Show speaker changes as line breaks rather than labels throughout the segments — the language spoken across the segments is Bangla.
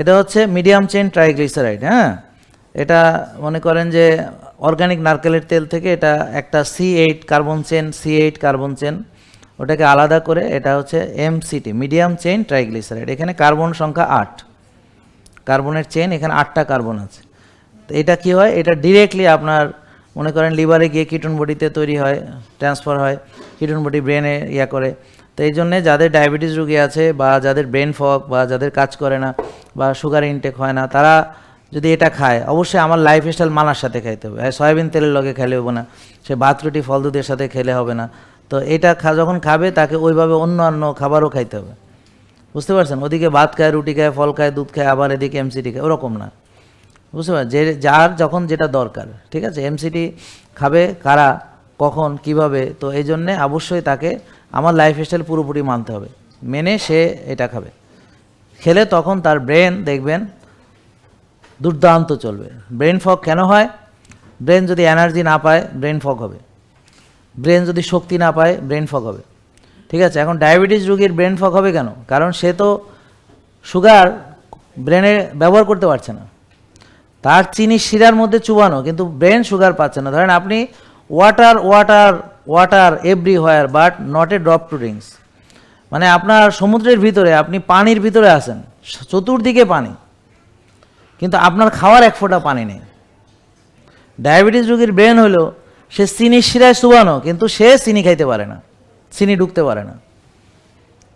এটা হচ্ছে মিডিয়াম চেন ট্রাইগ্লিসারাইড হ্যাঁ? এটা মনে করেন যে অর্গানিক নারকেলের তেল থেকে এটা একটা C eight carbon chain C eight carbon chain ওটাকে আলাদা করে এটা হচ্ছে এমসিটি মিডিয়াম চেন ট্রাইগ্লিসারাইড। এখানে কার্বন সংখ্যা আট, কার্বনের চেন এখানে আটটা কার্বন আছে। তো এটা কি হয়? এটা ডিরেক্টলি আপনার মনে করেন লিভারে গিয়ে কিটন বডিতে তৈরি হয় ট্রান্সফার হয় কিটন বডি ব্রেনে ইয়া করে। তো এই জন্যে যাদের ডায়াবেটিস রুগী আছে বা যাদের ব্রেন ফগ বা যাদের কাজ করে না বা সুগার ইনটেক হয় না, তারা যদি এটা খায়, অবশ্যই আমার লাইফ স্টাইল মানার সাথে খাইতে হবে। হ্যাঁ সয়াবিন তেলের লগে খেলে হবে না, সে ভাত, রুটি, ফল দুধের সাথে খেলে হবে না। তো এটা যখন খাবে, তাকে ওইভাবে অন্যান্য খাবারও খাইতে হবে। বুঝতে পারছেন? ওদিকে ভাত খায়, রুটি খায়, ফল খায়, দুধ খায়, আবার এদিকে এমসিটি খায়, ওরকম না। বুঝতে পারছেন? যে, যার যখন যেটা দরকার, ঠিক আছে? এমসিটি খাবে কারা, কখন, কীভাবে, তো এই জন্যে অবশ্যই তাকে আমার লাইফ স্টাইল পুরোপুরি মানতে হবে। মেনে সে এটা খাবে। খেলে তখন তার ব্রেন দেখবেন দুর্দান্ত চলবে। ব্রেন ফগ কেন হয়? ব্রেন যদি এনার্জি না পায় ব্রেন ফগ হবে। ব্রেন যদি শক্তি না পায় ব্রেন ফগ হবে। ঠিক আছে? এখন ডায়াবেটিস রোগীর ব্রেন ফগ হবে কেন? কারণ সে তো সুগার ব্রেনে ব্যবহার করতে পারছে না। তার চিনি শিরার মধ্যে চুবানো, কিন্তু ব্রেন সুগার পাচ্ছে না। ধরেন আপনি water water water everywhere but not a drop to drinks মানে আপনার সমুদ্রের ভিতরে আপনি পানির ভিতরে আছেন, চতুর্দিকে পানি। কিন্তু আপনার খাওয়ার এক ফোঁটা পানি নেই। ডায়াবেটিস রোগীর ব্রেন হলো, সে চিনি শিরায় চুবানো, কিন্তু সে চিনি খাইতে পারে না, চিনি ঢুকতে পারে না।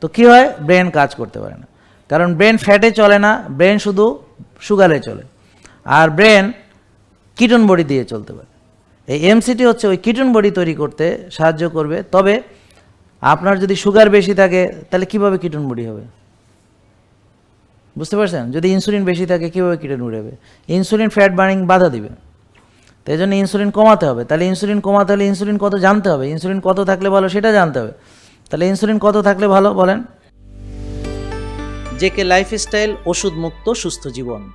তো কী হয়? ব্রেন কাজ করতে পারে না। কারণ ব্রেন ফ্যাটে চলে না, ব্রেন শুধু সুগারে চলে। আর ব্রেন কিটন বডি দিয়ে চলতে পারে। এই এমসিটি হচ্ছে ওই কিটন বডি তৈরি করতে সাহায্য করবে। তবে আপনার যদি সুগার বেশি থাকে, তাহলে কীভাবে কিটন বডি হবে? বুঝতে পারছেন? যদি ইনসুলিন বেশি থাকে, কীভাবে কিটন বডি হবে? ইনসুলিন ফ্যাট বার্নিং বাধা দিবে। তো এই জন্য ইনসুলিন কমাতে হবে। তাহলে ইনসুলিন কমাতে হলে ইনসুলিন কত জানতে হবে? ইনসুলিন কত থাকলে ভালো সেটা জানতে হবে। তাহলে ইনসুলিন কত থাকলে ভালো বলেন? যে জেকে লাইফস্টাইল ওষুধ মুক্ত সুস্থ জীবন।